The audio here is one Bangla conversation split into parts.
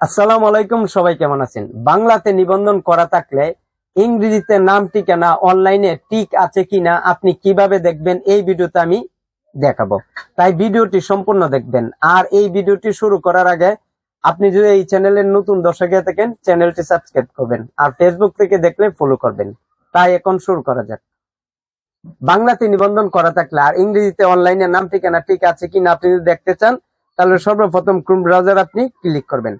আসসালামু আলাইকুম, সবাই কেমন আছেন? বাংলাতে নিবন্ধন করা থাকলে ইংরেজিতে নাম, ঠিকানা, অনলাইনে টিক আছে কিনা আপনি কীভাবে দেখবেন এই ভিডিওতে আমি দেখাবো। তাই ভিডিওটি সম্পূর্ণ দেখবেন। আর এই ভিডিওটি শুরু করার আগে আপনি যদি এই চ্যানেলের নতুন দর্শক থাকেন, চ্যানেলটি সাবস্ক্রাইব করবেন আর ফেসবুক থেকে দেখলে ফলো করবেন। তাই এখন শুরু করা যাক। বাংলাতে নিবন্ধন করা থাকলে আর ইংরেজিতে অনলাইনে নাম, ঠিকানা ঠিক আছে কিনা আপনি যদি দেখতে চান, তাহলে সর্বপ্রথম ক্রোম ব্রাউজার আপনি ক্লিক করবেন।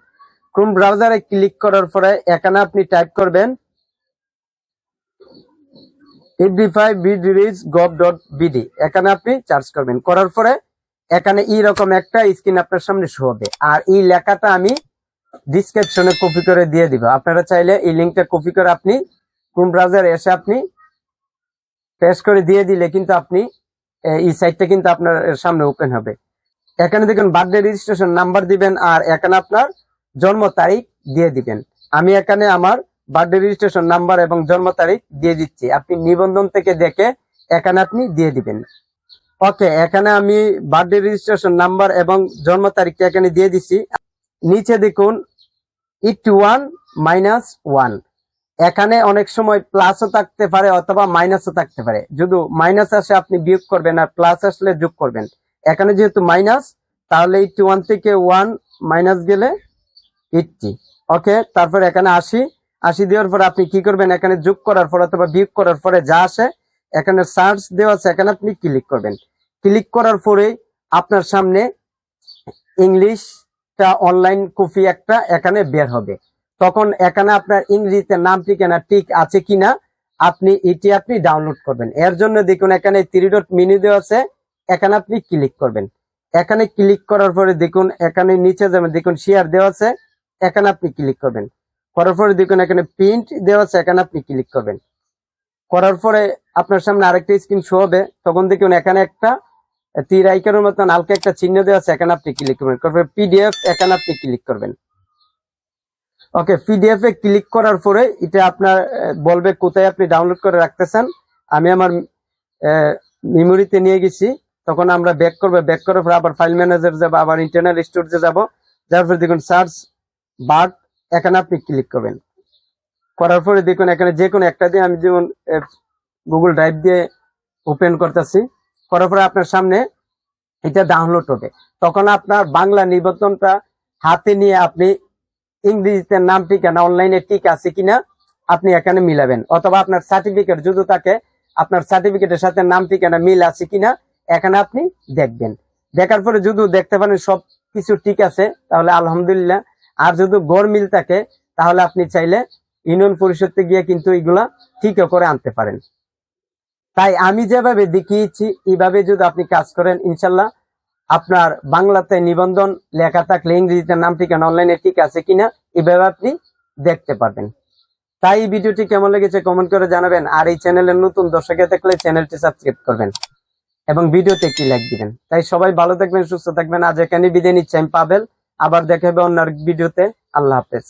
ক্রোম ব্রাউজারে ক্লিক করার পরে এখানে আপনি টাইপ করবেন এফডি ডট বিডি এখানে আপনি চার্জ করবেন। করার পরে এখানে এইরকম একটা স্ক্রিন আপনার সামনে শো হবে। আর এই লেখাটা আমি ডিসক্রিপশনে কপি করে দিয়ে দিব। আপনারা চাইলে এই লিঙ্কটা কপি করে আপনি ক্রোম ব্রাউজারে এসে আপনি পেস্ট করে দিয়ে দিলে কিন্তু আপনি এই সাইটটা কিন্তু আপনার সামনে ওপেন হবে। এখানে দেখুন বার্থডে রেজিস্ট্রেশন নাম্বার দিবেন আর এখানে আপনার জন্ম তারিখ দিয়ে দিবেন। আমি এখানে আমার বার্থডে রেজিস্ট্রেশন নাম্বার এবং জন্ম তারিখ দিয়ে দিচ্ছি। আপনি নিবন্ধন থেকে দেখে এখানে আপনি দিয়ে দিবেন। ওকে এখানে আমি বার্থডে রেজিস্ট্রেশন নাম্বার এবং জন্ম তারিখটা এখানে দিয়ে দিচ্ছি। নিচে দেখুন ইট ওয়ান মাইনাস ওয়ান এখানে অনেক সময় প্লাসও থাকতে পারে অথবা মাইনাসও থাকতে পারে। যদি মাইনাস আসে আপনি বিয়োগ করবেন আর প্লাস আসলে যোগ করবেন। এখানে যেহেতু মাইনাস তাহলে এইটটি ওয়ান থেকে ওয়ান মাইনাস গেলে এইটটি ওকে, তারপর এখানে আশি আশি দেওয়ার পরে আপনি কি করবেন? এখানে যোগ করার পর অথবা বিয়োগ করার পরে যা আসে, এখানে সার্চ দেওয়া আছে, এখানে আপনি ক্লিক করবেন। ক্লিক করার পরে আপনার সামনে ইংলিশটা অনলাইন কপি একটা এখানে বের হবে। তখন এখানে আপনার ইংরেজিতে নাম ঠিকানা ঠিক আছে কিনা, আপনি এটি আপনি ডাউনলোড করবেন। এর জন্য দেখুন, এখানে থ্রি ডট মেনু দেওয়া আছে, এখানে আপনি ক্লিক করবেন। এখানে ক্লিক করার পরে দেখুন, এখানে নিচে যাবেন দেখুন শেয়ার দেওয়া আছে। এখানে আপনি ক্লিক করবেন। করার পরে দেখুন এখানে প্রিন্ট দেওয়া আছে, এখানে আপনি ক্লিক করবেন। করার পরে আপনার সামনে আরেকটা স্ক্রিন শো হবে, তখন দেখুন এখানে একটা তীর আইকারের মতন হালকা একটা চিহ্ন দেওয়া আছে, এখানে আপনি ক্লিক করবেন। তারপরে পিডিএফ এখানে আপনি ক্লিক করবেন। ওকে পিডিএফ এ ক্লিক করার পরে এটা আপনার বলবে কোথায় আপনি ডাউনলোড করে রাখতেছেন। আমি আমার মেমোরিতে নিয়ে গেছি। তখন আমরা ব্যাক করব। ব্যাক করার পর আবার ফাইল ম্যানেজার যাব, আবার ইন্টারনাল স্টোরেজে যাব। যার পরে দেখুন সার্চ বার্ড এখানে আপনি ক্লিক করবেন। করার পরে দেখুন, এখানে যে কোনো একটা দিয়ে আমি যেমন গুগল ড্রাইভ দিয়ে ওপেন করতেছি। করার পরে আপনার সামনে এটা ডাউনলোড হবে। তখন আপনার বাংলা নিবন্ধনটা হাতে নিয়ে আপনি ইংরেজিতে নাম, ঠিকানা অনলাইনে ঠিক আছে কিনা আপনি এখানে মিলাবেন। অথবা আপনার সার্টিফিকেট যদি থাকে, আপনার সার্টিফিকেটের সাথে নাম, ঠিকানা, মিল আছে কিনা এখানে আপনি দেখবেন। দেখার পরে যদি দেখতে পারেন সব কিছু ঠিক আছে, তাহলে আলহামদুলিল্লাহ আর যদি গড় মিল থাকে, তাহলে আপনি চাইলে ইউনিয়ন পরিষদে গিয়ে কিন্তু এগুলা ঠিকও করে আনতে পারেন। তাই আমি যেভাবে দেখিয়েছি, এইভাবে যদি আপনি কাজ করেন, ইনশাল্লাহ আপনার বাংলাতে নিবন্ধন লেখা থাকলে, ইংরেজিতে নাম ঠিকানা অনলাইনে ঠিক আছে কিনা, এভাবে আপনি দেখতে পারবেন। তাই ভিডিওটি কেমন লেগেছে কমেন্ট করে জানাবেন, আর এই চ্যানেলের নতুন দর্শকে থাকলে চ্যানেলটি সাবস্ক্রাইব করবেন এবং ভিডিওতে একটি লাইক দিবেন। তাই সবাই ভালো থাকবেন, সুস্থ থাকবেন। আজ এখানে বিদায় নিচ্ছি, আমি পাবেল আবার দেখা হবে অন্য ভিডিওতে। আল্লাহ হাফেজ।